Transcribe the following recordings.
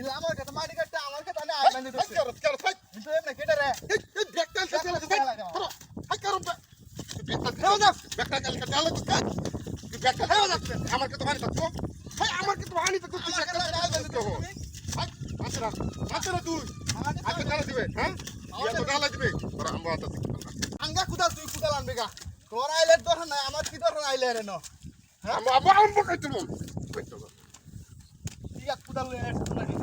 হিলা আমার কাছে মাটি কাটতে আমার কাছে না আইবেন হাই দিতেছে কারও কারও হাই কিন্তু এমনি কেটে রে। এই ব্যাকটা কাছে লাগা। ধরো হাই কারও ব্যাকটা হেও না। ব্যাকটা কাছে লাগা দাও তো কাজ ব্যাকটা হেও না আমার কাছে বানি তো হাই আমার কাছে বানি তো তুই ব্যাকটা আইবেন কাছে তো হাই আসরা আসরা তুই। আমাদের আগে দিবে হ্যাঁ? ইয়া তো ডালা দিবে। তোর আমরা তো আঙ্গা কুদাল তুই কুদাল আনবে গা? তোর আইলে দরকার নাই আমার কি দরকার আইলে রে ন। আমরা আমরা কইতে বল ঠিক আছে কুদাল লয়ে আসছিস নাকি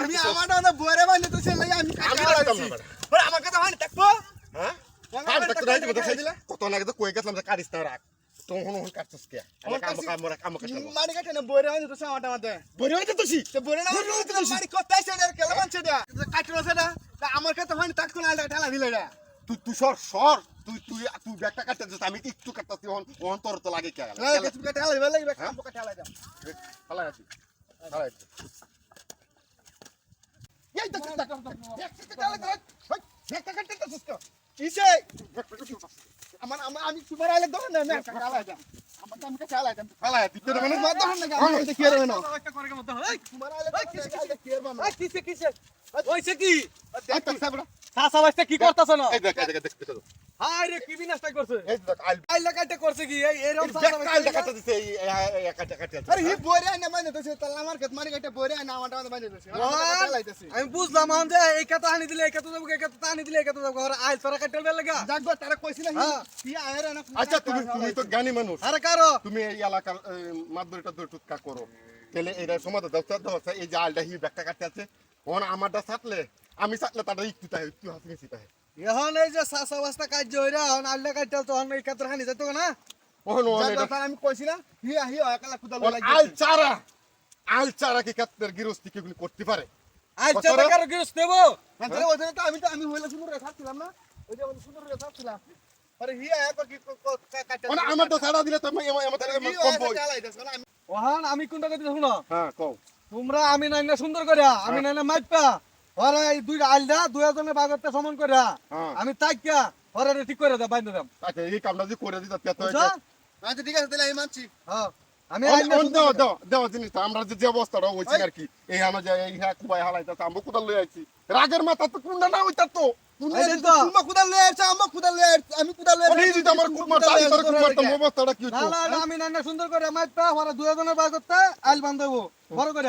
আমি আমারটা না বরে বান্ধে তো লাগি আমি আমি না আমার হয়? হ্যাঁ আমার কাছে দেখতে দেখাই দিলা কত লাগে তো কই গেছলাম যে কাটিস না রাখ। তো হন হন কাটছস কে? আমার কাম কাম কাম কাম মারি কাটে না বরে বান্ধে তো সে আমারটা আমাদের বড় হইতে তো তো বরে না মারি সেটা কেলা বানছে সেটা তা আমার কাছে হয় তাক কোন ঠালা দিলে তুই তুই সর সর। তুই তুই তুই ব্যাগটা কাটতে দিস আমি একটু কাটতে হন হন তোর তো লাগে কে? না কিছু কাটে ঠালা দিবে লাগবে কাম কাটে আছি আছি এই দেখ দেখ ব্যাগটা কাটতে লাগে ব্যাগটা কাটতে দিস তো কিসে আমার আমার আমি সুপার আইলে তো কি রে না? আইলে কি করব কিসে কিসে ওইছে কি দেখ দেখ দেখ দেখ। কি বিনাশটা করছে। এই দেখ আইল আইলা কাটে করছে কি? এই এরকম ব্যাগটা আইল দিছে এই এই কাটতে কাটতে আরে হি বরে আইনা মানে তো তালা আমার কাছে মারি কাটে বরে আইনা আমারটা আমাদের বাজে তো আমি বুঝলাম আমি যে এই কথা আনি দিলে এই কথা যাব এই কথা আনি দিলে এই কথা যাব। আর আইল সরা কাটে লাগা। যাক গো তারা কইছিল হ্যাঁ। কি আয়রা না আচ্ছা তুমি তুমি তো জ্ঞানী মানুষ। আরে কারও? তুমি এই এলাকার মাদুরিটা দূর টুৎকা করো। তাহলে এটা সমাধান দাও দাও এই যে আলটা হি ব্যাগটা কাটতে আছে। ওন আমারটা সাতলে আমি সাতলে তাটা একটু তাই একটু হাসি গেছি তাই এখন এই যে চাচা বাস্তা কাজ হইরা এখন আইলা কাটে তো এখন এই যেত না। আমি কইছি না হি হি একালা কুদাল লাগি আল চারা আল চারা কি কাতের গিরস্তি কি করতে পারে আইল বছরে? চাচা কারও গিরস দেবো মানে তো আমি তো আমি হইলে সুন্দর রে থাকছিলাম না। ওই যে সুন্দর রে থাকছিলাম আরে হি আয়া কি কাটে ওন আমারটা ছাড়া দিলে আমার কম বই আমি ওহান আমি কোনটা কথা শুনো। হ্যাঁ কও। তোমরা আমি নাই না সুন্দর করে আমি নাই না মাইপা। ওরা এই দুই আইলদা দুই জনের বাগরতে সমান করে হ্যাঁ আমি তাইকা ওরা ঠিক করে দাও বাইন্ধে দাম আচ্ছা এই কামটা যে করে দিতে তে আচ্ছা ঠিক আছে তাহলে আমি মানছি হ্যাঁ আমি ওন- আইলে ওন সুন্দর দাও করে- দাও দাও জিনিসটা আমরা যে যে অবস্থাটা হইছে আর কি এই আমরা যে এই হ্যাঁ কুবাই হালাইতা আমরা কোথাও লই আইছি রাগের মাথা তো কুন্ডা না হইতা তো আমি যদি আমার না সুন্দর করে মাইপা ওরা দুই জনের আইল বান্ধবো বড় করে